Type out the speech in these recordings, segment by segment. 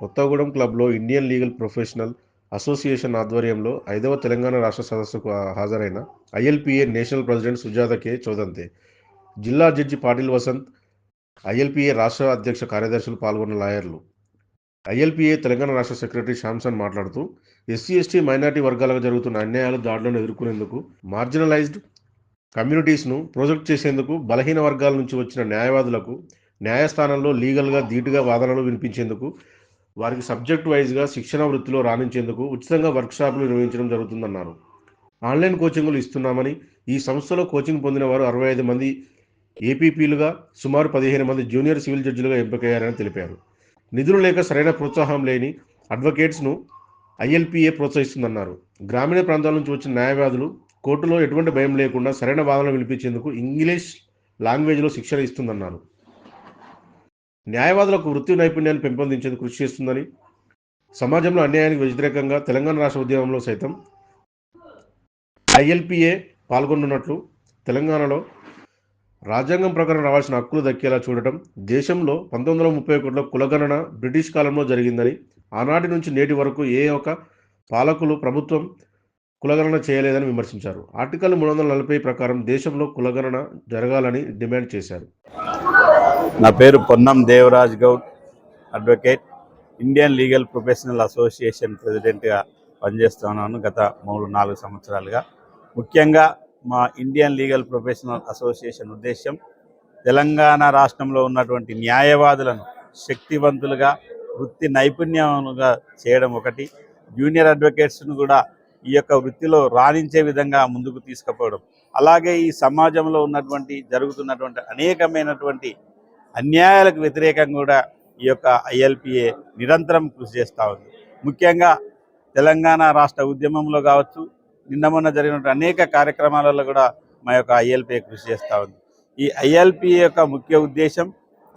కొత్తగూడెం క్లబ్లో Indian legal professional association ఆధ్వర్యంలో ఐదవ తెలంగాణ రాష్ట్ర సదస్సుకు హాజరైన ILPA national president Sujata K. Chaudante. జిల్లా జడ్జి పాటిల్ వసంత్ ఐఎల్పిఏ రాష్ట్ర అధ్యక్ష కార్యదర్శులు పాల్గొన్న లాయర్లు. ఐఎల్పిఏ తెలంగాణ రాష్ట్ర సెక్రటరీ శాంసన్ మాట్లాడుతూ ఎస్సీ ఎస్టీ మైనార్టీ వర్గాలకు జరుగుతున్న అన్యాయాలు దాడులను ఎదుర్కొనేందుకు మార్జినలైజ్డ్ కమ్యూనిటీస్ను ప్రొజెక్ట్ చేసేందుకు బలహీన వర్గాల నుంచి వచ్చిన న్యాయవాదులకు న్యాయస్థానంలో లీగల్గా ధీటుగా వాదనలు వినిపించేందుకు వారికి సబ్జెక్ట్ వైజ్గా శిక్షణ వృత్తిలో రాణించేందుకు ఉచితంగా వర్క్షాపులు నిర్వహించడం జరుగుతుందన్నారు. ఆన్లైన్ కోచింగ్లు ఇస్తున్నామని ఈ సంస్థలో కోచింగ్ పొందిన వారు అరవై ఐదు మంది ఏపీపీలుగా సుమారు పదిహేను మంది జూనియర్ సివిల్ జడ్జిలుగా ఎంపికయ్యారని తెలిపారు. నిధులు లేక సరైన ప్రోత్సాహం లేని అడ్వకేట్స్ను ఐఎల్పిఏ ప్రోత్సహిస్తుందన్నారు. గ్రామీణ ప్రాంతాల నుంచి వచ్చిన న్యాయవాదులు కోర్టులో ఎటువంటి భయం లేకుండా సరైన వాదనలు వినిపించేందుకు ఇంగ్లీష్ లాంగ్వేజ్లో శిక్షణ ఇస్తుందన్నారు. న్యాయవాదులకు వృత్తి నైపుణ్యాన్ని పెంపొందించేందుకు కృషి చేస్తుందని సమాజంలో అన్యాయానికి వ్యతిరేకంగా తెలంగాణ రాష్ట్ర ఉద్యమంలో సైతం ఐఎల్పిఏ పాల్గొనున్నట్లు తెలంగాణలో రాజ్యాంగం ప్రకారం రావాల్సిన హక్కులు దక్కేలా చూడటం దేశంలో పంతొమ్మిది వందల ముప్పై ఒకటిలో కులగణన బ్రిటిష్ కాలంలో జరిగిందని ఆనాటి నుంచి నేటి వరకు ఏ ఒక్క పాలకులు ప్రభుత్వం కులగణన చేయలేదని విమర్శించారు. ఆర్టికల్ మూడు వందల నలభై ప్రకారం దేశంలో కులగణన జరగాలని డిమాండ్ చేశారు. నా పేరు Ponnam Devaraj Goud advocate Indian legal professional association ప్రెసిడెంట్గా పనిచేస్తున్నాను గత మూడు నాలుగు సంవత్సరాలుగా. ముఖ్యంగా మా ఇండియన్ లీగల్ ప్రొఫెషనల్ అసోసియేషన్ ఉద్దేశం తెలంగాణ రాష్ట్రంలో ఉన్నటువంటి న్యాయవాదులను శక్తివంతులుగా వృత్తి నైపుణ్యములుగా చేయడం ఒకటి. జూనియర్ అడ్వకేట్స్ను కూడా ఈ యొక్క వృత్తిలో రాణించే విధంగా ముందుకు తీసుకుపోవడం. అలాగే ఈ సమాజంలో ఉన్నటువంటి జరుగుతున్నటువంటి అనేకమైనటువంటి అన్యాయాలకు వ్యతిరేకంగా కూడా ఈ యొక్క ఐఎల్పిఏ నిరంతరం కృషి చేస్తూ ఉంది. ముఖ్యంగా తెలంగాణ రాష్ట్ర ఉద్యమంలో కావచ్చు నిన్న మొన్న జరిగినటువంటి అనేక కార్యక్రమాలలో కూడా మా యొక్క ఐఎల్పిఏ కృషి చేస్తూ ఉంది. ఈ ఐఎల్పిఏ యొక్క ముఖ్య ఉద్దేశం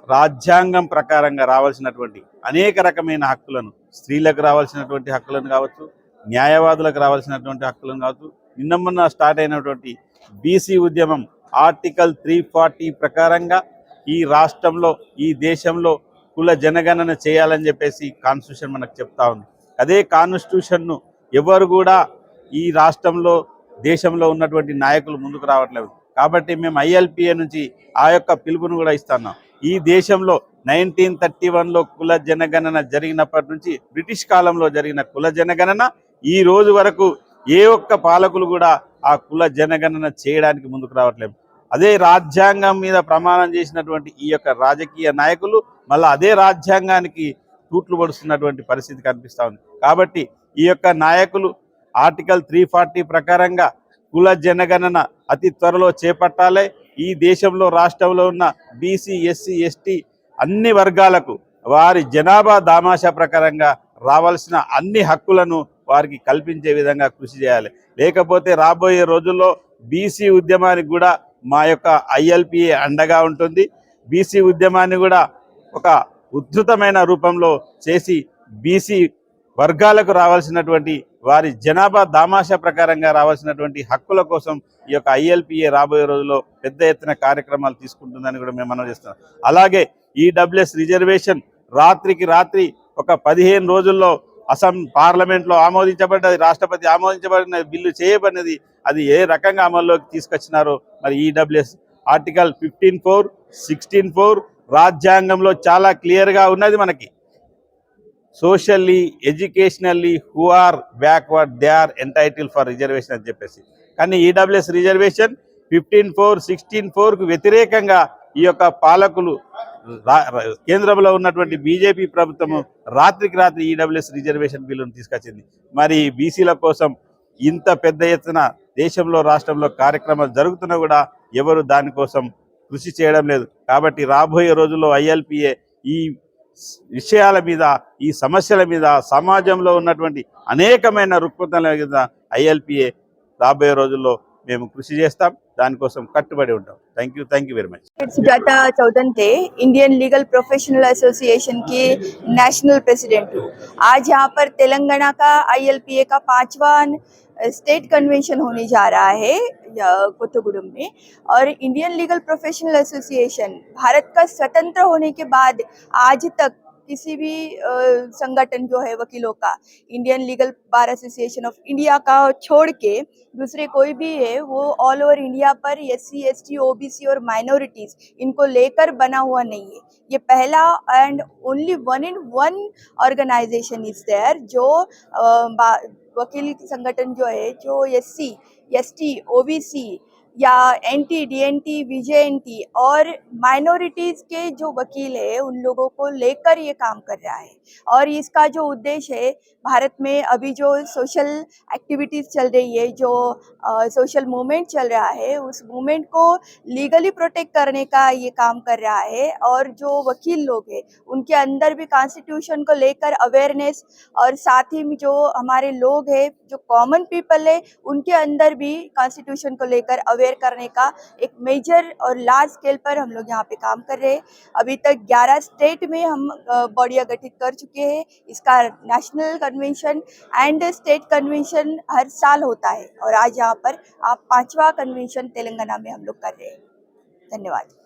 రాజ్యాంగం ప్రకారంగా రావాల్సినటువంటి అనేక రకమైన హక్కులను స్త్రీలకు రావాల్సినటువంటి హక్కులను కావచ్చు న్యాయవాదులకు రావాల్సినటువంటి హక్కులను కావచ్చు నిన్న మొన్న స్టార్ట్ అయినటువంటి బీసీ ఉద్యమం ఆర్టికల్ త్రీ ఫార్టీ ప్రకారంగా ఈ రాష్ట్రంలో ఈ దేశంలో కుల జనగణన చేయాలని చెప్పేసి కాన్స్టిట్యూషన్ మనకు చెప్తా ఉంది. అదే కాన్స్టిట్యూషన్ను ఎవరు కూడా ఈ రాష్ట్రంలో దేశంలో ఉన్నటువంటి నాయకులు ముందుకు రావట్లేదు. కాబట్టి మేము ఐఎల్పిఏ నుంచి ఆ యొక్క పిలుపును కూడా ఇస్తున్నాం. ఈ దేశంలో నైన్టీన్ థర్టీ వన్లో కుల జనగణన జరిగినప్పటి నుంచి బ్రిటిష్ కాలంలో జరిగిన కుల జనగణన ఈ రోజు వరకు ఏ ఒక్క పాలకులు కూడా ఆ కుల జనగణన చేయడానికి ముందుకు రావట్లేదు. అదే రాజ్యాంగం మీద ప్రమాణం చేసినటువంటి ఈ యొక్క రాజకీయ నాయకులు మళ్ళీ అదే రాజ్యాంగానికి తూట్లు పడుస్తున్నటువంటి పరిస్థితి కనిపిస్తూ ఉంది. కాబట్టి ఈ యొక్క నాయకులు ఆర్టికల్ త్రీ ఫార్టీ ప్రకారంగా కుల జనగణన అతి త్వరలో చేపట్టాలి. ఈ దేశంలో రాష్ట్రంలో ఉన్న బీసీ ఎస్సీ ఎస్టీ అన్ని వర్గాలకు వారి జనాభా దామాషా ప్రకారంగా రావాల్సిన అన్ని హక్కులను వారికి కల్పించే విధంగా కృషి చేయాలి. లేకపోతే రాబోయే రోజుల్లో బీసీ ఉద్యమానికి కూడా మా యొక్క ఐఎల్పిఏ అండగా ఉంటుంది. బీసీ ఉద్యమాన్ని కూడా ఒక ఉద్ధృతమైన రూపంలో చేసి బీసీ వర్గాలకు రావాల్సినటువంటి వారి జనాభా దామాషా ప్రకారంగా రావాల్సినటువంటి హక్కుల కోసం ఈ యొక్క ఐఎల్పిఏ రాబోయే రోజుల్లో పెద్ద ఎత్తున కార్యక్రమాలు తీసుకుంటుందని కూడా మేము మనం చేస్తున్నాం. అలాగే ఈడబ్ల్యూఎస్ రిజర్వేషన్ రాత్రికి రాత్రి ఒక పదిహేను రోజుల్లో అసం పార్లమెంట్లో ఆమోదించబడ్డది రాష్ట్రపతి ఆమోదించబడిన బిల్లు చేయబడినది అది ఏ రకంగా అమల్లోకి తీసుకొచ్చినారో మరి EWS article fifteen four sixteen four రాజ్యాంగంలో చాలా క్లియర్గా ఉన్నది మనకి. Socially educationally who are backward they are entitle for reservation అని చెప్పేసి. కానీ EWS reservation fifteen four sixteen ఫోర్కు వ్యతిరేకంగా ఈ యొక్క పాలకులు కేంద్రంలో ఉన్నటువంటి బీజేపీ ప్రభుత్వము రాత్రికి రాత్రి ఈడబ్ల్యూఎస్ రిజర్వేషన్ బిల్లును తీసుకొచ్చింది. మరి బీసీల కోసం ఇంత పెద్ద ఎత్తున దేశంలో రాష్ట్రంలో కార్యక్రమాలు జరుగుతున్నా కూడా ఎవరు దానికోసం కృషి చేయడం లేదు. కాబట్టి రాబోయే రోజుల్లో ఐఎల్పిఏ ఈ విషయాల మీద ఈ సమస్యల మీద సమాజంలో ఉన్నటువంటి అనేకమైన రుగ్మతల మీద ఐఎల్పిఏ రాబోయే రోజుల్లో మేము కృషి చేస్తాం దానికోసం కట్టుబడి ఉంటాం thank you thank you very much Sujata Chaudante Indian legal professional association की नेशनल प्रेसिडेंट हूँ आज यहाँ पर तेलंगाना का आईएलपीए का पांचवा स्टेट कन्वेंशन होने जा रहा है या- कोथुगुडम में और Indian legal professional association Bharat का स्वतंत्र होने के बाद आज तक किसी भी संगठन जो है वकीलों का Indian legal bar association of India का छोड़ के दूसरे कोई भी है, वो ऑल ओवर इंडिया पर S C S T O B C और माइनॉरिटीज इनको लेकर बना हुआ नहीं है। ये पहला and only one in one organization is there जो वकील संगठन जो है, जो S C S T O B C या N T, D N T, VJ N T और माइनॉरिटीज़ के जो वकील है, उन लोगों को लेकर ये काम कर रहा है। और इसका जो उद्देश्य है, भारत में अभी जो सोशल एक्टिविटीज़ चल रही है, जो सोशल मूवमेंट चल रहा है, उस मूवमेंट को लीगली प्रोटेक्ट करने का ये काम कर रहा है। और जो वकील लोग हैं, उनके अंदर भी कॉन्स्टिट्यूशन को लेकर अवेयरनेस और साथ ही जो हमारे लोग हैं, जो कॉमन पीपल है, उनके अंदर भी कॉन्स्टिट्यूशन को लेकर अवेयर करने का एक मेजर और लार्ज स्केल पर हम लोग यहाँ पे काम कर रहे हैं। अभी तक 11 स्टेट में हम बॉडियाँ गठित कर चुके हैं। इसका national convention and state convention हर साल होता है और आज यहाँ पर आप पाँचवा कन्वेंशन तेलंगाना में हम लोग कर रहे हैं। धन्यवाद।